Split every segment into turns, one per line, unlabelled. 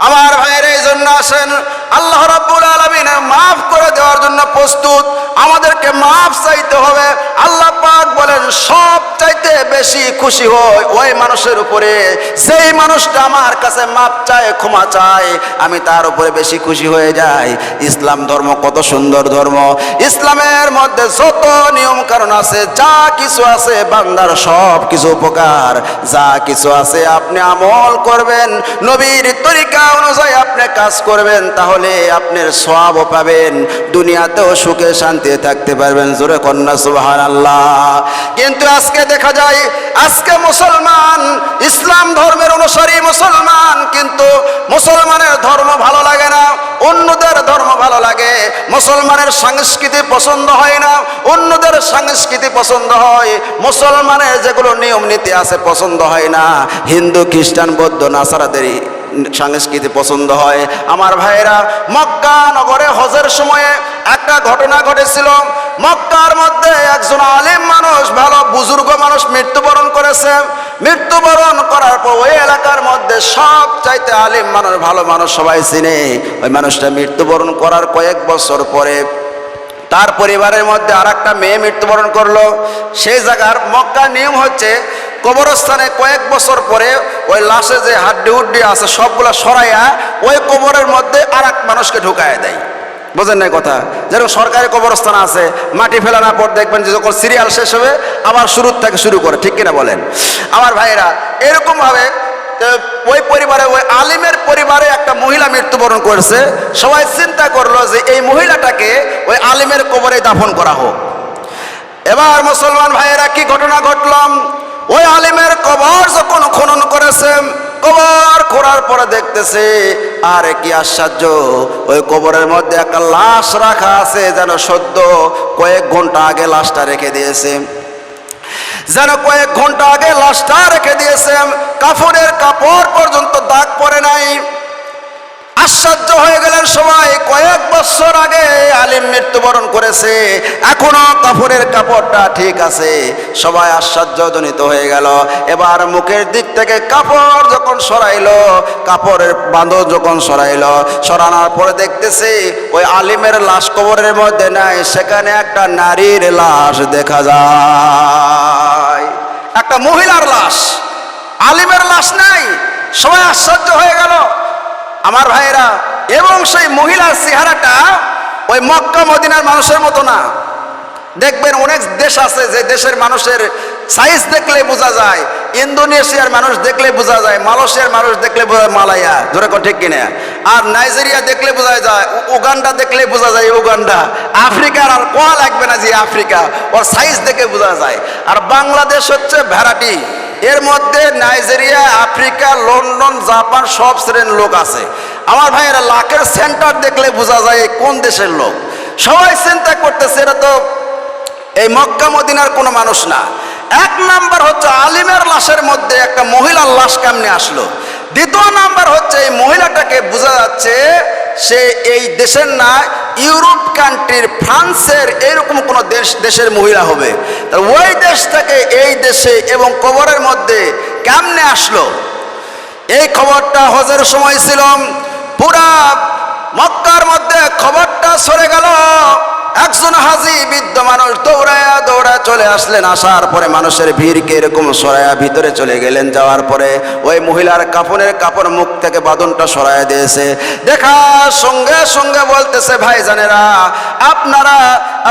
আমার ভাইয়ের এই জন্য আসেন। আল্লাহ রাব্বুল আলমিনের মাফ করে দেওয়ার জন্য প্রস্তুত। আমাদেরকে মাফ চাইতে হবে। আল্লাহ পাক বলেন, সব চাইতে বেশি খুশি হয় ওই মানুষের উপরে। সেই মানুষটা আমার কাছে মাপ চায়, ক্ষমা চায়, আমি তার উপরে বেশি খুশি হয়ে যাই। ইসলাম ধর্ম কত সুন্দর ধর্ম। ইসলামের মধ্যে যত নিয়ম কারণ আছে, যা কিছু আছে, বান্দার সব কিছু উপকার। যা কিছু আছে, আপনি আমল করবেন। নবীর তরিকা অনুযায়ী আপনি কাজ করবেন, তাহলে আপনার সবও পাবেন, দুনিয়াতেও সুখে শান্তি থাকতে পারবেন। জোরে কন্যা সুবাহান আল্লাহ কিন্তু আজকে দেখা যায়, আজকে মুসলমান, ইসলাম ধর্মের অনুসারী মুসলমান, কিন্তু মুসলমানের ধর্ম ভালো লাগে না, অন্যদের ধর্ম ভালো লাগে। মুসলমানের সংস্কৃতি পছন্দ হয় না, অন্যদের সংস্কৃতি পছন্দ হয়। মুসলমানের যেগুলো নিয়ম নীতি আছে, পছন্দ হয় না। হিন্দু, খ্রিস্টান, বৌদ্ধ, নাসারাদেরই সংস্কৃতি পছন্দ হয়। আমার ভাইয়েরা, মক্কা নগরে হজের সময়ে একটা ঘটনা ঘটেছিল। মক্কার মধ্যে একজন আলিম মানুষ, ভালো বুজুর্গ মানুষ মৃত্যুবরণ করেছে। মৃত্যুবরণ করার পর ওই এলাকার মধ্যে সব চাইতে আলিম মানুষ, ভালো মানুষ সবাই চিনে। ওই মানুষটা মৃত্যুবরণ করার কয়েক বছর পরে তার পরিবারের মধ্যে আর একটা মেয়ে মৃত্যুবরণ করল। সেই জায়গার মক্কা নিয়ম হচ্ছে কবরস্থানে কয়েক বছর পরে ওই লাশে যে হাড্ডি হুড্ডি আছে সবগুলা সরাইয়া ওই কবরের মধ্যে আর মানুষকে ঢুকায় দেয়। বোঝেন নাই কথা? যেরকম সরকারি কবরস্থান আছে, মাটি ফেলানোর পর দেখবেন যে যখন সিরিয়াল শেষ হবে, আবার শুরুর থেকে শুরু করে, ঠিক কিনা বলেন? আমার ভাইয়েরা, এরকমভাবে ওই পরিবারে, ওই আলিমের পরিবারে একটা মহিলা মৃত্যুবরণ করেছে। সবাই চিন্তা করল যে এই মহিলাটাকে ওই আলিমের কবরে দাফন করা হোক। এবার মুসলমান ভাইয়েরা, কি ঘটনা ঘটলাম? ওই আলিমের কবর যখন খনন করেছে কবর খোঁড়ার পরে দেখতেছে, আর কি আশ্চর্য, ওই কবরের মধ্যে একটা লাশ রাখা আছে যেন সদ্য কয়েক ঘণ্টা আগে লাশটা রেখে দিয়েছে। যেন কয়েক ঘণ্টা আগে লাশটা রেখে দিয়েছে, কাফনের কাপড় পর্যন্ত দাগ পরে নাই। আশ্চর্য হয়ে গেলেন সবাই, কয়েক বছর আগে মৃত্যুবরণ করেছে, এখনও কাপড়ের কাপড়টা ঠিক আছে। সবাই আশ্চর্যজনিত হয়ে গেল। এবার মুখের দিক থেকে কাপড় যখন সরাইলো, কাপড়ের বাঁধন যখন সরাইলো, সরানোর পরে দেখতেছে ওই আলিমের লাশ কবরের মধ্যে নাই, সেখানে একটা নারীর লাশ দেখা যায়। একটা মহিলার লাশ, আলিমের লাশ নাই। সবাই আশ্চর্য হয়ে গেল। আমার ভাইয়েরা, এবং সেই মহিলার চেহারাটা ওই মক্কা মদিনার মানুষের মতো না। দেখবেন অনেক দেশ আছে যে দেশের মানুষের সাইজ দেখলে বোঝা যায়, ইন্দোনেশিয়ার মানুষ দেখলে বোঝা যায়, মালয়েশিয়ার মানুষ দেখলে বোঝা যায় মালায়া, ধরে কো ঠিক কিনা? আর নাইজেরিয়া দেখলে বোঝা যায় উগান্ডা দেখলে বোঝা যায় উগান্ডা। আফ্রিকার আর কোয়া লাগবে না যে আফ্রিকা, ওর সাইজ দেখে বোঝা যায়। আর বাংলাদেশ হচ্ছে ভ্যারাইটি এর মধ্যে নাইজেরিয়া, আফ্রিকা, লন্ডন, জাপান সব শ্রেণির লোক আছে। আমার ভাইয়েরা লাখের সেন্টার দেখলে বোঝা যায় কোন দেশের লোক। সবাই চিন্তা করতেছে এটা তো এই মক্কা, মদিনার কোনো মানুষ না। এক নাম্বার হচ্ছে আলিমের লাশের মধ্যে একটা মহিলার লাশ কেমনে আসলো? দ্বিতীয় নাম্বার হচ্ছে এই মহিলাটাকে বোঝা যাচ্ছে সে এই দেশের না ইউরোপ কান্ট্রির ফ্রান্সের এরকম কোন দেশ দেশের মহিলা হবে। ওই দেশ থেকে এই দেশে এবং কবরের মধ্যে কেমনে আসলো? এই খবরটা হজের সময় ছিলাম। পুরা মক্কার মধ্যে খবরটা সরে গেল। একজন হাজি বৃদ্ধ মানুষ দৌড়ায়া দৌড়া চলে আসলেন। আসার পরে মানুষের ভিড়কে এরকম সরায়া ভিতরে চলে গেলেন। যাওয়ার পরে ওই মহিলার কাপড়ের কাপড় মুখ থেকে বাদনটা সরায়া দিয়েছে। দেখা সঙ্গে সঙ্গে বলতেছে ভাই জানেরা আপনারা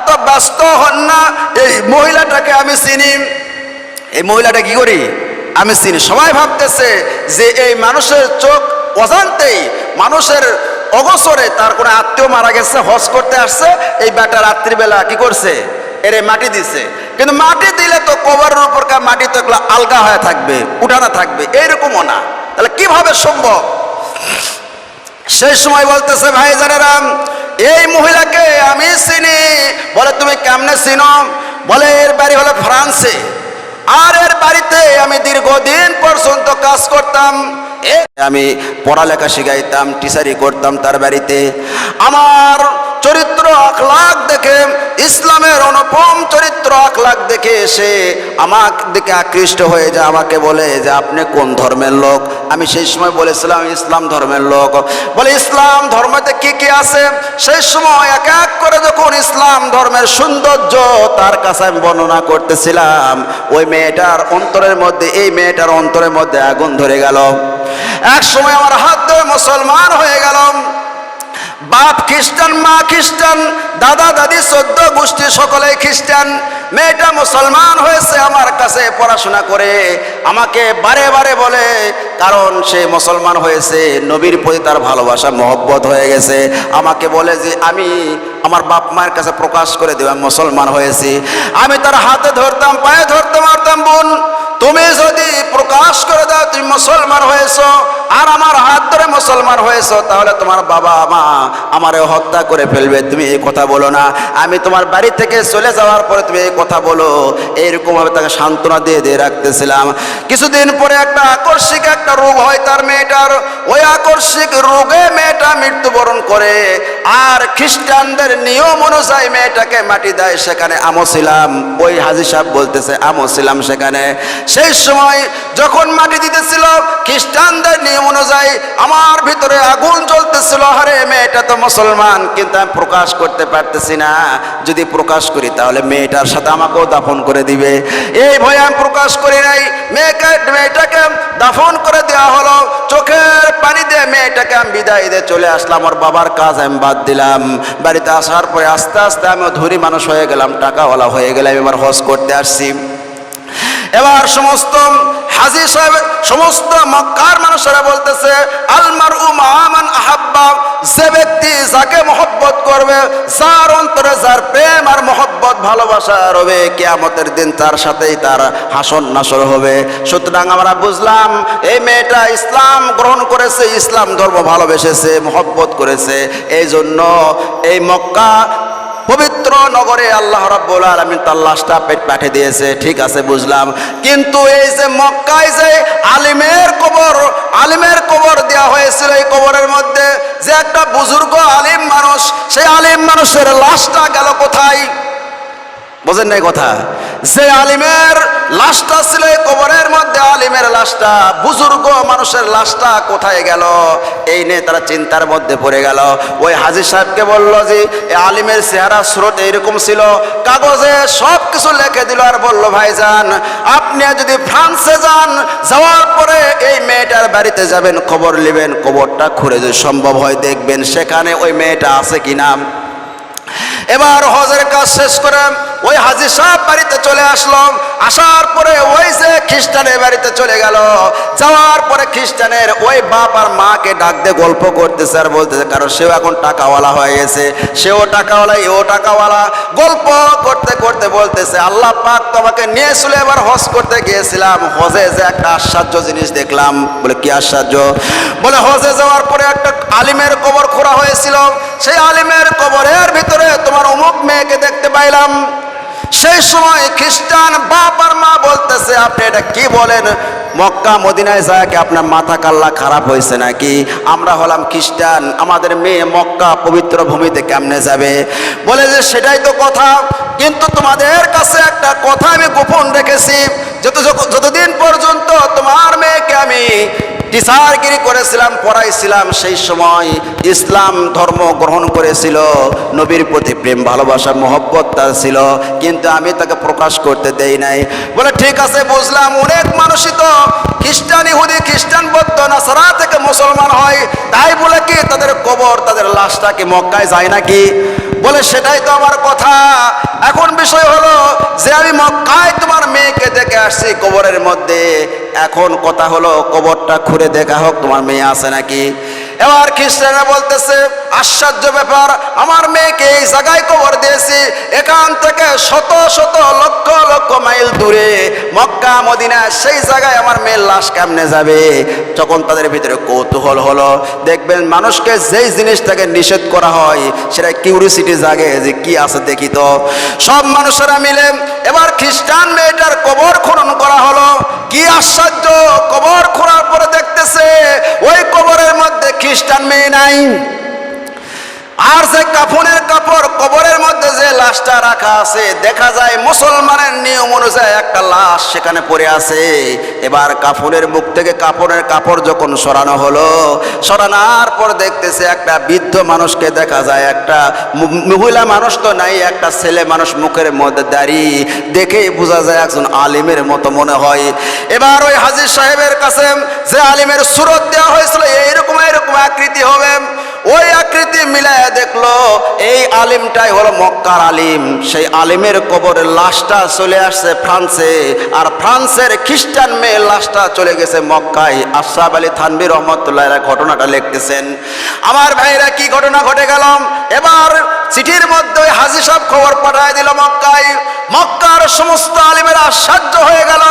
এত ব্যস্ত হন না। এই মহিলাটাকে আমি চিনি। এই মহিলাটা কি করি? আমি চিনি। সবাই ভাবতেছে যে এই মানুষের চোখ অজান্তেই মানুষের অগসরে তার কোনো আত্মীয় মারা গেছে, হজ করতে আসছে, এই বেটা রাত্রিবেলা কি করছে? এরে মাটি দিছে। কিন্তু মাটি দিলে তো কবরের উপর কা- মাটি তো এগুলো আলগা হয়ে থাকবে, উঠানো থাকবে, এইরকমও না। তাহলে কীভাবে সম্ভব? সেই সময় বলতেছে ভাই জানেরাম এই মহিলাকে আমি চিনি। বলে, তুমি কেমনে চিনো? বলে, এর বাড়ি হলো ফ্রান্সে। আর এর বাড়িতে আমি দীর্ঘদিন পর্যন্ত কাজ করতাম। আমি পড়ালেখা শিখাইতাম, টিচারি করতাম তার বাড়িতে। আমার চরিত্র আখলাক দেখে, ইসলামের অনুপম চরিত্র আখলাক দেখে এসে আমার দিকে আকৃষ্ট হয়ে যায়, আমাকে বলে যে আপনি কোন ধর্মের লোক? আমি সেই সময় বলেছিলাম, ইসলাম ধর্মের লোক। বলে, ইসলাম ধর্মতে কি কি আছে? সেই সময় এক এক করে যখন ইসলাম ধর্মের সৌন্দর্য তার কাছে আমি বর্ণনা করতেছিলাম, ওই মেয়েটার অন্তরের মধ্যে, এই মেয়েটার অন্তরের মধ্যে আগুন ধরে গেল। এক সময় আমার হাত ধরে মুসলমান হয়ে গেলাম বাপ খ্রিস্টান, মা খ্রিস্টান, দাদা, দাদি, চোদ্দ গোষ্ঠী সকলে খ্রিস্টান। মেয়েটা মুসলমান হয়েছে, আমার কাছে পড়াশোনা করে। আমাকে বারে বারে বলে, কারণ সে মুসলমান হয়েছে, নবীর প্রতি তার ভালোবাসা, মহব্বত হয়ে গেছে। আমাকে বলে যে, আমি আমার বাপ মায়ের কাছে প্রকাশ করে দেব মুসলমান হয়েছি। আমি তার হাতে ধরতাম, পায়ে ধরতে মারতাম, বোন। তুমি যদি প্রকাশ করে দাও, তুমি মুসলমান হয়েছো, আর আমার হাত ধরে মুসলমান হয়েছো, তাহলে তোমার বাবা মা আমারে হত্যা করে ফেলবে। তুমি এই কথা বলো না। আমি তোমার বাড়ি থেকে চলে যাওয়ার পরে তুমি এই কথা বলো। এইরকম ভাবে তাকে সান্ত্বনা দিয়ে দিয়ে রাখতেছিলাম। কিছুদিন পরে একটা আকস্মিক একটা রোগ হয় তার মেয়েটার। ওই আকস্মিক রোগে মেয়েটা মৃত্যুবরণ করে। আর খ্রিস্টানদের নিয়ম অনুযায়ী মেয়েটাকে মাটি দেয়, সেখানে আমও ছিলাম। ওই হাজি সাহেব বলতেছে আমও ছিলাম সেখানে। সেই সময় যখন মাটি দিতেছিল, খ্রিস্টানদের নিয়ম অনুযায়ী আমার ভিতরে আগুন জ্বলতেছিল। আরে মেয়েটা তো মুসলমান, কিন্তু আমি প্রকাশ করতে পারতেছি না। যদি প্রকাশ করি, তাহলে মেয়েটার সাথে আমাকেও দাফন করে দিবে। এই ভয়ে আমি প্রকাশ করি নাই। মেয়েকে, মেয়েটাকে দাফন করে দেওয়া হলো। চোখের পানি দিয়ে মেয়েটাকে আমি বিদায় দিয়ে চলে আসলাম। ওর বাবার কাজ আমি বাদ দিলাম। বাড়িতে আসার পরে আস্তে আস্তে আমি ধরি মানুষ হয়ে গেলাম। টাকাওয়ালা হয়ে গেলাম। এবার হজ করতে আসছি। এবার সমস্ত হাজি সাহেব, সমস্ত মক্কার মানুষেরা বলতেছে আলমার উমান আহাব্বা যে ব্যক্তি যাকে মহব্বত করবে, যার অন্তরে যার প্রেম আর মহব্বত, ভালোবাসা রবে, কেয়ামতের দিন তার সাথেই তার হাসন নাসর হবে। সুতরাং আমরা বুঝলাম, এই মেয়েটা ইসলাম গ্রহণ করেছে, ইসলাম ধর্ম ভালোবেসেছে, মহব্বত করেছে। এই জন্য এই মক্কা পবিত্র নগরে আল্লাহ রাব্বুল আলামিন তার লাশটা পেট পাঠিয়ে দিয়েছে, ঠিক আছে, বুঝলাম। কিন্তু এই যে মক্কায় যে আলিমের কবর আলিমের কবর দেওয়া হয়েছিল এই কবরের মধ্যে, যে একটা বুজুর্গ আলিম মানুষ, সেই আলিম মানুষের লাশটা গেল কোথায়? বোঝেন নাই কথা? যে আলিমের লাশটা ছিল কবরের মধ্যে, আলিমের লাশটা, বুজুর্গ মানুষের লাশটা কোথায় গেল? এই নিয়ে তারা চিন্তার মধ্যে পড়ে গেল। ওই হাজির সাহেবকে বলল যে আলিমের চেহারা স্রোত এইরকম ছিল। কাগজে সব কিছু লিখে দিল আর বলল, ভাইজান, আপনি যদি ফ্রান্সে যান, যাওয়ার পরে এই মেয়েটার বাড়িতে যাবেন, খবর নেবেন, কবরটা খুঁড়ে যদি সম্ভব হয় দেখবেন, সেখানে ওই মেয়েটা আছে কিনা এবার হজের কাজ শেষ করে ওই হাজি সাহেব বাড়িতে চলে আসলো। আসার পরে ওই যে খ্রিস্টানের বাড়িতে চলে গেল। যাওয়ার পরে খ্রিস্টানের ওই বাপ আর মাকে ডাক দিয়ে গল্প করতেছে আর বলতেছে, কারণ সেও এখন টাকাওয়ালা হয়ে গেছে। সেও টাকাওয়ালা, এও টাকাওয়ালা। গল্প করতে করতে বলতেছে, আল্লাহ পাক তোমাকে নিয়ে চলে এবার হজ করতে গিয়েছিলাম। হজে যে একটা আশ্চর্য জিনিস দেখলাম। বলে, কি আশ্চর্য? বলে, হজে যাওয়ার পরে একটা আলিমের কবর খোঁড়া হয়েছিল। সেই আলিমের কবরের ভিতরে তোমার অমুক মেয়েকে দেখতে পাইলাম। সেই সময় খ্রিস্টান বাপ আর মা বলতেছে, আপনি এটা কি বলেন? মক্কা, মদিনায় যায় কি আপনার মাথা কাল্লা খারাপ হয়েছে নাকি? আমরা হলাম খ্রিস্টান, আমাদের মেয়ে মক্কা পবিত্র ভূমিতে কেমনে যাবে? বলে যে, সেটাই তো কথা। কিন্তু তোমাদের কাছে একটা কথা আমি গোপন রেখেছি। যত যতদিন পর্যন্ত তোমার মেয়েকে আমি টিচারগিরি করেছিলাম, পড়াইছিলাম, সেই সময় ইসলাম ধর্ম গ্রহণ করেছিল, নবীর প্রতি প্রেম, ভালোবাসা, মহব্বত তার ছিল, কিন্তু আমি তাকে প্রকাশ করতে দেই নাই। বলে, ঠিক আছে, বুঝলাম, অনেক মানুষই তো খ্রিস্টান, ইহুদি, খ্রিস্টান, বৌদ্ধ, নাসারা থেকে মুসলমান হয়। তাই বলে কি, তাদের কবর, তাদের লাশটা কি মক্কায় যায় নাকি? বলে, সেটাই তো আমার কথা। এখন বিষয় হলো, যে আমি মক্কায় তোমার মেয়েকে দেখে আসছি কবরের মধ্যে, এখন কথা হলো কবরটা খুঁড়ে দেখা হোক, তোমার মেয়ে আছে নাকি? এবার খ্রিস্টানরা বলতেছে আশ্চর্য ব্যাপার। আমার মেয়েকে এই জায়গায় কবর দিয়েছি। এখান থেকে শত শত লক্ষ লক্ষ মাইল দূরে মক্কা, মদিনা, সেই জায়গায় আমার মেয়ের লাশ কেমনে যাবে? তখন তাদের ভিতরে কৌতূহল হলো, দেখবেন মানুষকে যেই জিনিসটাকে নিষেধ করা হয়, সেটা কিউরিসিটি জাগে যে কি আছে দেখি তো। সব মানুষেরা মিলে এবার খ্রিস্টান মেয়েটার কবর খনন করা হলো। কি আশ্চর্য! কবর খোঁড়ার পরে দেখতেছে, ওই কবরের মধ্যে খ্রিস্টান মেয়ে নাই। আর যে কাফনের কাপড় কবরের মধ্যে যে লাশটা রাখা আছে, দেখা যায় মুসলমানের নিয়ম অনুযায়ী একটা লাশ সেখানে পড়ে আছে। এবার কাফনের মুখ থেকে কাপড়ের কাপড় যখন সরানো হলো, সরানোর পর দেখতেছে একটা বৃদ্ধ মানুষকে দেখা যায়, একটা মহিলা মানুষ তো নাই, একটা ছেলে মানুষ মুখের মধ্যে দাঁড়িয়ে দেখেই বোঝা যায় একজন আলিমের মতো মনে হয়। এবার ওই হাজির সাহেবের কাছে যে আলিমের সুরত দেওয়া হয়েছিল, এইরকম এরকম আকৃতি হবে। ওই আকৃতি মিলায় দেখল, এই আলিমটাই হলো মক্কার আলিম। সেই আলিমের কবরের লাশটা চলে আসছে ফ্রান্সে, আর ফ্রান্সের খ্রিস্টান মেয়ের লাশটা চলে গেছে মক্কায়। আশরাফ আলী থানবি রহমতুল্লাহ ঘটনাটা লিখতেছেন। আমার ভাইরা, কি ঘটনা ঘটে গেলাম এবার চিঠির মধ্যে হাজি সাহেব খবর পাঠায় দিল মক্কায়। মক্কার সমস্ত আলিমেরা আশ্চর্য হয়ে গেল।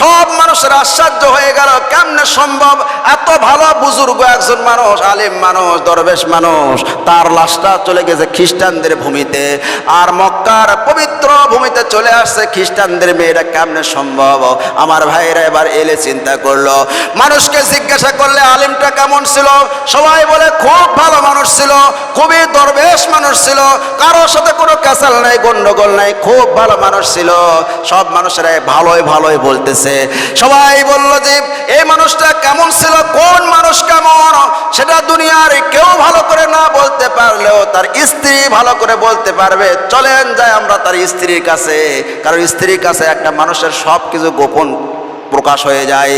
সব মানুষের আশ্চর্য হয়ে গেল, কেমনে সম্ভব? এত ভালো বুজুর্গ একজন মানুষ, আলিম মানুষ, দরবেশ মানুষ, তার লাশটা চলে গেছে খ্রিস্টানদের ভূমিতে। আর মক্কার পবিত্র ভূমিতে চলে আসছে খ্রিস্টানদের মেয়েরা, কেমনে সম্ভব? আমার ভাইরা এবার এলে চিন্তা করল। মানুষকে জিজ্ঞাসা করলে, আলিমটা কেমন ছিল? সবাই বলে, খুব ভালো মানুষ ছিল, খুবই দরবেশ মানুষ ছিল, কারোর সাথে কোনো ক্যাসাল নাই, গন্ডগোল নাই, খুব ভালো মানুষ ছিল। সব মানুষেরা ভালোই ভালোই বলতেছে সবাই বলল যে এই মানুষটা কেমন ছিল? কোন মানুষ কেমন? সেটা দুনিয়ার কেউ ভালো করে না বলতে পারলেও তার স্ত্রী ভালো করে বলতে পারবে। চলেন যাই আমরা তার স্ত্রীর কাছে। কারণ স্ত্রীর কাছে একটা মানুষের সব কিছু গোপন। প্রকাশ হয়ে যায়।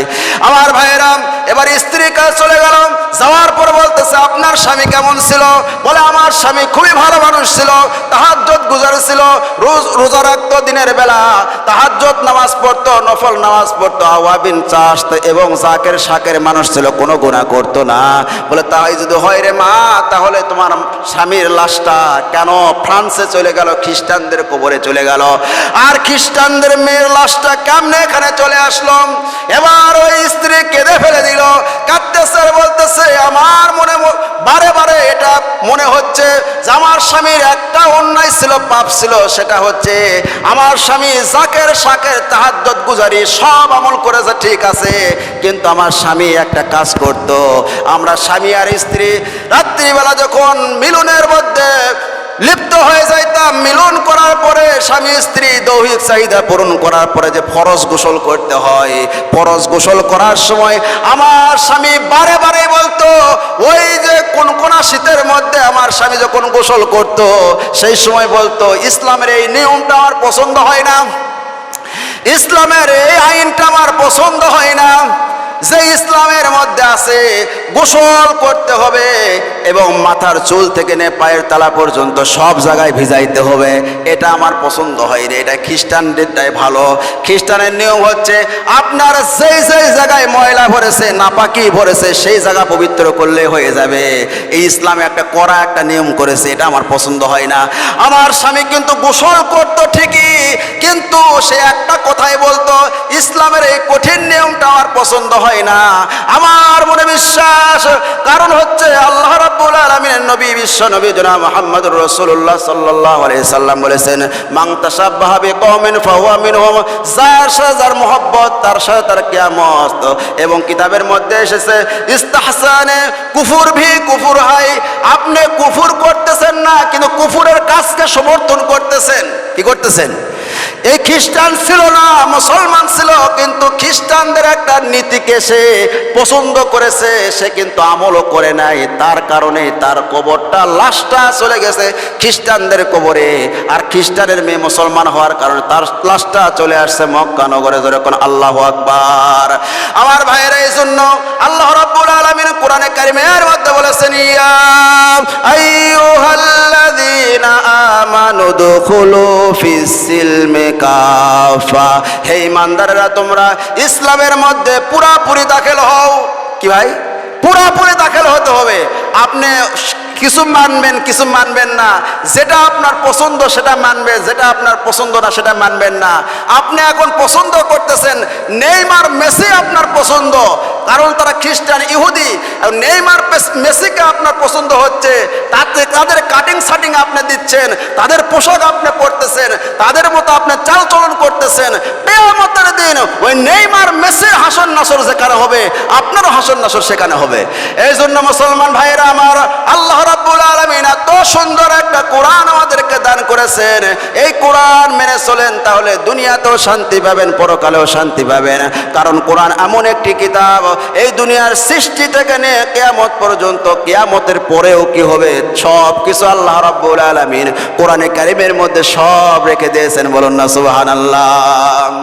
আমার ভাইয়েরা, এবার স্ত্রীর কাছে চলে গেলাম যাওয়ার পর বলতেছে, আপনার স্বামী কেমন ছিল? বলে, আমার স্বামী খুবই ভালো মানুষ ছিল। তাহাজ্জত গুজার ছিল। রোজ রোজা রাখতো দিনের বেলা। তাহাজ্জত নামাজ পড়তো, নফল নামাজ পড়তো। আওয়াবিন চাষ এবং জাকের শাকের মানুষ ছিল, কোনো গুণা করতো না। বলে, তাই যদি হয় রে মা, তাহলে তোমার স্বামীর লাশটা কেন ফ্রান্সে চলে গেল, খ্রিস্টানদের কবরে চলে গেল? আর খ্রিস্টানদের মেয়ের লাশটা কেমনে এখানে চলে আসলো? এবার ওই স্ত্রী কেঁদে ফেলে দিল। কাঁদতেছে, বলতেছে, আমার মনে বারে বারে এটা মনে হচ্ছে যে আমার স্বামীর একটা অন্যায় ছিল, পাপ ছিল, সেটা হচ্ছে আমার স্বামী জাকের গুজারি সব আমল করেছে, ঠিক আছে, কিন্তু আমার স্বামী একটা কাজ করত। আমরা স্বামী আর স্ত্রী রাত্রিবেলা যখন মিলনের মধ্যে লিপ্ত হয়ে যাইতাম মিলন স্বামী, স্ত্রী দৈহিক চাহিদা পূরণ করার পরে যে ফরজ গোসল করতে হয়, ফরজ গোসল করার সময় আমার স্বামী বারে বারে বলতো, ওই যে কোন কোন শীতের মধ্যে আমার স্বামী যখন গোসল করত, সেই সময় বলতো, ইসলামের এই নিয়মটা আমার পছন্দ হয় না। ইসলামের এই আইনটা আমার পছন্দ হয় না। যে ইসলামের মধ্যে আছে, গোসল করতে হবে এবং মাথার চুল থেকে নে পায়ের তালা পর্যন্ত সব জায়গায় ভিজাইতে হবে। এটা আমার পছন্দ হয় রে, এটা খ্রিস্টানদেরটাই ভালো। খ্রিস্টানের নিয়ম হচ্ছে, আপনার যেই যেই জায়গায় ময়লা ভরেছে, নাপাকি ভরেছে, সেই জায়গা পবিত্র করলে হয়ে যাবে। এই ইসলামে একটা করা একটা নিয়ম করেছে, এটা আমার পছন্দ হয় না। আমার স্বামী কিন্তু গোসল করতো ঠিকই, কিন্তু সে একটা কথাই বলতো, ইসলামের এই কঠিন নিয়মটা আমার পছন্দ হয় না। আমার মনে বিশ্বাস, কারণ হচ্ছে আল্লাহ রাব্বুল আলামিনের নবী, বিশ্ব নবী জনাব মুহাম্মদুর রাসূলুল্লাহ সাল্লাল্লাহু আলাইহি সাল্লাম বলেছেন, মান তাশাব্বাহা বিকওমিন ফাহুয়া মিনহুম যার সাথে যার মহব্বত, তার সাথে তার কিয়ামত। এবং কিতাবের মধ্যে এসেছে, ইস্তাহসানে, কুফুর ভি কুফুর হাই আপনি কুফুর করতেছেন না, কিন্তু কুফুরের কাজকে সমর্থন করতেছেন। কি করতেছেন? এই খ্রিস্টান ছিল না, মুসলমান ছিল, কিন্তু খ্রিস্টানদের একটা নীতিকে সে পছন্দ করেছে, সে কিন্তু আমলও করে নাই। তার কারণে তার কবরটা লাশটা চলে গেছে খ্রিস্টানদের কবরে। আর খ্রিস্টানের মেয়ে মুসলমান হওয়ার কারণে তার লাশটা চলে আসছে মক্কা নগরে যখন আল্লাহ আকবার। আমার ভাইয়েরা, এই জন্য আল্লাহ রাব্বুল আলামিন কোরআনে কারিমের বলেছেন তোমরা ইসলামের মধ্যে পুরাপুরি দাখিল হও। কি ভাই? পুরাপুরি দাখিল হতে হবে। আপনি কিছু মানবেন কিছু মানবেন না। যেটা আপনার পছন্দ, সেটা মানবে। যেটা আপনার পছন্দ না, সেটা মানবেন না। আপনি এখন পছন্দ করতেছেন, নেইমার, মেসি আপনার পছন্দ। কারণ তারা খ্রিস্টান, ইহুদি। নেইমার মেসিকে আপনার পছন্দ হচ্ছে। তাতে তাদের কাটিং সাটিং আপনি দিচ্ছেন। তাদের পোশাক আপনি পরতেছেন। তাদের মতো আপনি চালচলন করতেছেন। পেয়ামতের দিন ওই নেইমার, মেসির হাসন নাসর যেখানে হবে, আপনারও হাসন নাসর সেখানে হবে। এই জন্য মুসলমান ভাইয়েরা আমার আল্লাহ রাব্বুল আলামিন এত সুন্দর একটা কোরআন আমাদেরকে দান করেছেন। এই কোরআন মেনে চলেন, তাহলে দুনিয়াতেও শান্তি পাবেন, পরকালেও শান্তি পাবেন। কারণ কোরআন এমন একটি কিতাব, এই দুনিয়ার সৃষ্টি থেকে নিয়ে কেয়ামত পর্যন্ত, কেয়ামতের পরেও কি হবে সব কিছু আল্লাহ রাব্বুল আলামিন কোরআনে কারিমের মধ্যে সব রেখে দিয়েছেন। বলুন না, সুবহানাল্লাহ।